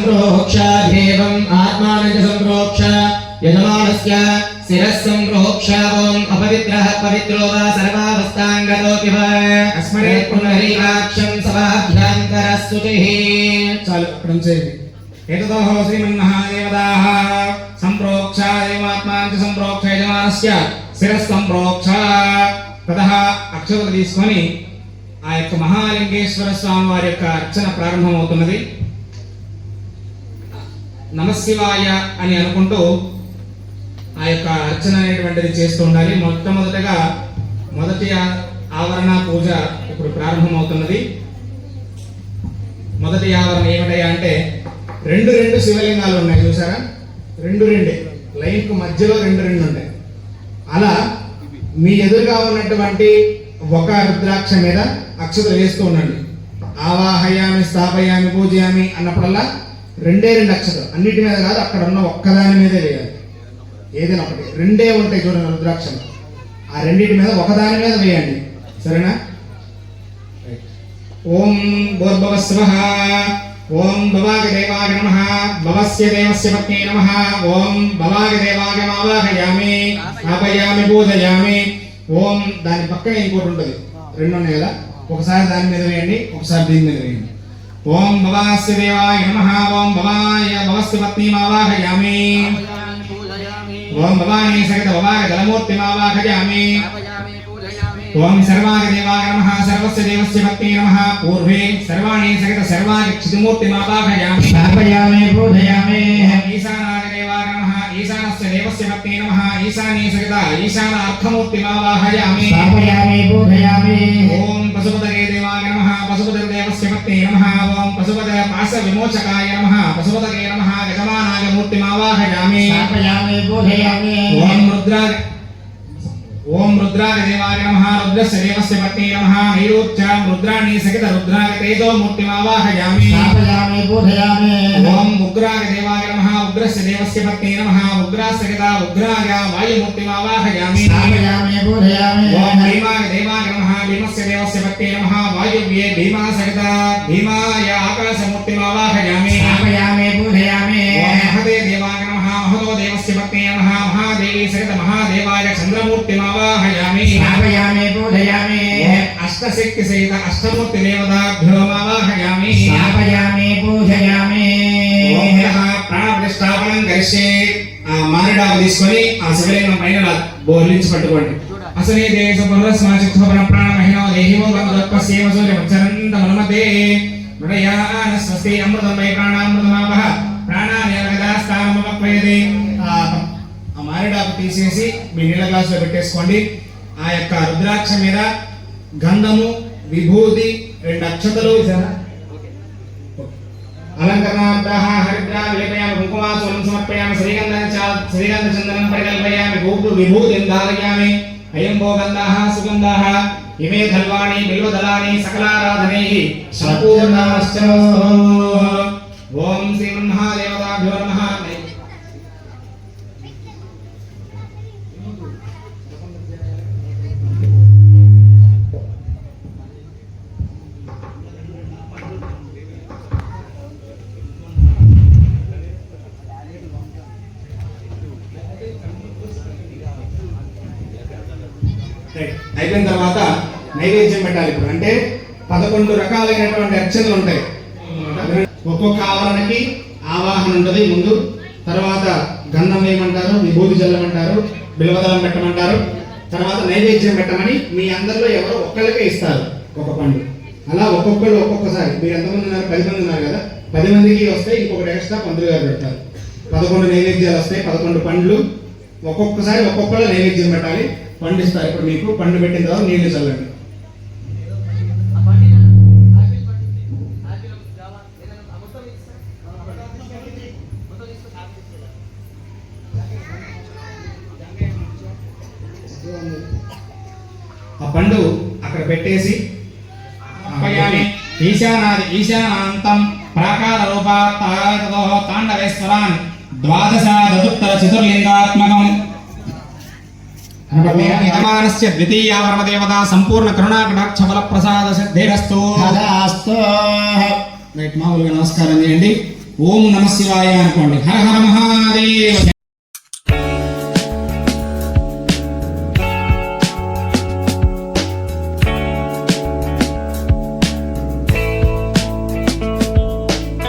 संप्रोक्षाभेवम् आत्मानच संप्रोक्ष यजमानस्य शिरः संप्रोक्ष ओम् अपवित्रः पवित्रो वा सर्वावस्थाङ्गतोऽपि वा अस्मरे पुनरीवाक्षं सभाभ्यान्तरस्तुतिः चालु पदं चेति एततोः श्रीमन्मः देवताः सम्प्रोक्ष एवात्मान् च सम्प्रोक्ष यजमानस्य शिरः सम्प्रोक्ष ततः అక్షతలు తీసుకొని ఆ యొక్క మహాలింగేశ్వర స్వామి వారి యొక్క అర్చన ప్రారంభమవుతున్నది నమశివాయ అని అనుకుంటూ ఆ యొక్క అర్చన అనేటువంటిది చేస్తూ ఉండాలి. మొట్టమొదటగా మొదటి ఆవరణ పూజ ఇప్పుడు ప్రారంభమవుతున్నది. మొదటి ఆవరణ ఏమిటయ్యా అంటే రెండు రెండు శివలింగాలు ఉన్నాయి చూసారా? రెండు రెండే. లైన్కు మధ్యలో రెండు రెండు ఉంటాయి. అలా మీ ఎదురుగా ఉన్నటువంటి ఒక రుద్రాక్ష మీద అక్షతలు వేస్తూ ఉండండి. ఆవాహయామి స్థాపయామి పూజయామి అన్నప్పుడల్లా రెండే రెండు అక్షరాలు. అన్నిటి మీద కాదు అక్కడ ఉన్న ఒక్కదాని మీదే వేయాలి. ఏదైనా ఒకటి. రెండే ఉంటాయి చూడండి రుద్రాక్షలు. ఆ రెండింటి మీద ఒకదాని మీద వేయండి. సరేనా? ఓం భూర్భవస్వః ఓం భవాగ దేవాగ నమః. భవస్య దేవస్య పత్నే నమః. ఓం భవాగ దేవాగ మావాహయామి. ఆపయామి బోధయామి. ఓం దాని పక్కన ఇంకోటి ఉంటుంది. రెండు ఉన్నాయి కదా? ఒకసారి దాని మీద వేయండి ఒకసారి దీని మీద వేయండి. ఓం భవాస్య దేవాయ నమః ఓం భవాయ భవస్య పత్ని మావాహయామి ఓం భవాని సహిత భవాగ జలమూర్తి మావాహయామి ఓం సర్వాగ దేవాయ నమః సర్వస్య దేవస్య భక్తే నమః పూర్వే సర్వాణి సహిత సర్వాగ క్షితిమూర్తి మావాహయామి ఈశానస్య దేవస్య భక్తే నమః ఈశానీ సహిత ఈశాన అర్థమూర్తి మావాహయామి స్థాపయామి పూజయామి ఓం పశుపతగే దేవాయ నమః పశుపతి దేవస్య భక్తే నమః ఓం పశుపత పాశ విమోచకాయ నమః పశుపతగే నమః గజమానాగ మూర్తి మావాహయామి స్థాపయామి పూజయామి ఓం రుద్రా ఓం రుద్రాగ దేవాయ నమః రుద్రస్య దేవస్య పత్ని నమః నైరుత్యాం రుద్రాణి సహిత రుద్రాగ తేజో మూర్తిమావాహయామి స్థాపయామి పూజయామి ఓం ఉగ్రాగ దేవాయ నమః ఉగ్రస్య దేవస్య పత్ని నమః ఉగ్రా సహిత ఉగ్రాగ వాయుమూర్తిమావాహయామి స్థాపయామి పూజయామి ఓం భీమాగ దేవాయ నమః భీమస్య దేవస్య పత్ని నమః వాయువ్యే భీమా సహిత భీమాయ ఆకాశమూర్తిమావాహయామి స్థాపయామి పూజయామి ఓం మహదే దేవాయ నమః సహిత మహాదేవాయ చంద్రమూర్తిమావాహయామి. స్థాపయామి పూజయామి ఓం అష్టశక్తి సహిత అష్టమూర్తి దేవతాభ్యో మావాహయామి స్థాపయామి పూజయామి కరిష్యే. ఆ మానిడాకు తీసుకొని ఆ శివలింగం పైన బోర్లించి పట్టుకోండి. అసలే దేశ పునరస్మాచిత్వపర ప్రాణమహినో దేహివో బంధుత్వస్యేవ సూర్యముచ్చరంత మనుమతే. మృడయాన స్వస్తి అమృతం వై ప్రాణామృతమావహ. ప్రాణానేవ గదాస్థానమపక్వయతే ఆ తీసేసి మీ నీళ్ళ గ్లాసులో పెట్టేసుకోండి. ఆ యొక్క రుద్రాక్ష మీద గంధము విభూతి రెండు అక్షతలు. అలంకరణార్థాః హరిద్రా విలేపయామి కుంకుమాచూర్ణం సమర్పయామి శ్రీగంధం శ్రీగంధ చందనం పరికల్పయామి భూపు విభూతిం ధారయామి అయం సుగంధాః ఇమే ధల్వాణి బిల్వదళాని సకలారాధనైః ఓం నమః. అయిపోయిన తర్వాత నైవేద్యం పెట్టాలి ఇప్పుడు. అంటే పదకొండు రకాలైనటువంటి అర్చనలు ఉంటాయి. ఒక్కొక్క ఆవరణకి ఆవాహన ఉంటుంది. ముందు తర్వాత గంధం వేయమంటారు విభూతి జల్లమంటారు బిల్వదలం పెట్టమంటారు. తర్వాత నైవేద్యం పెట్టమని మీ అందరిలో ఎవరో ఒక్కళ్ళకే ఇస్తారు ఒక పండు. అలా ఒక్కొక్కరు ఒక్కొక్కసారి. మీరు ఎంతమంది ఉన్నారు? పది మంది ఉన్నారు కదా. పది మందికి వస్తే ఇంకొకటి ఎక్స్ట్రా పందులు గారు పెడతారు. పదకొండు నైవేద్యాలు వస్తాయి. పదకొండు పండ్లు ఒక్కొక్కసారి ఒక్కొక్కళ్ళు నైవేద్యం పెట్టాలి. పండు ఇస్తారు ఇప్పుడు మీకు పండు పెట్టిన తర్వాత నీళ్ళు చల్లండి. ఆ పండు అక్కడ పెట్టేసి ఈశానాది ఈశానాంతం ప్రాకార రూపాతో తాండవేశ్వరాన్ ద్వాదశ చతుర్లింగాత్మకం. యజమానస్య ద్వితీయావరమదేవత సంపూర్ణ కరుణాకటాక్ష బల ప్రసాద సిద్ధిరస్తు రైట్ మామూలుగా నమస్కారం చేయండి. ఓం నమ శివాయ అనుకోండి. హర హర మహాదేవ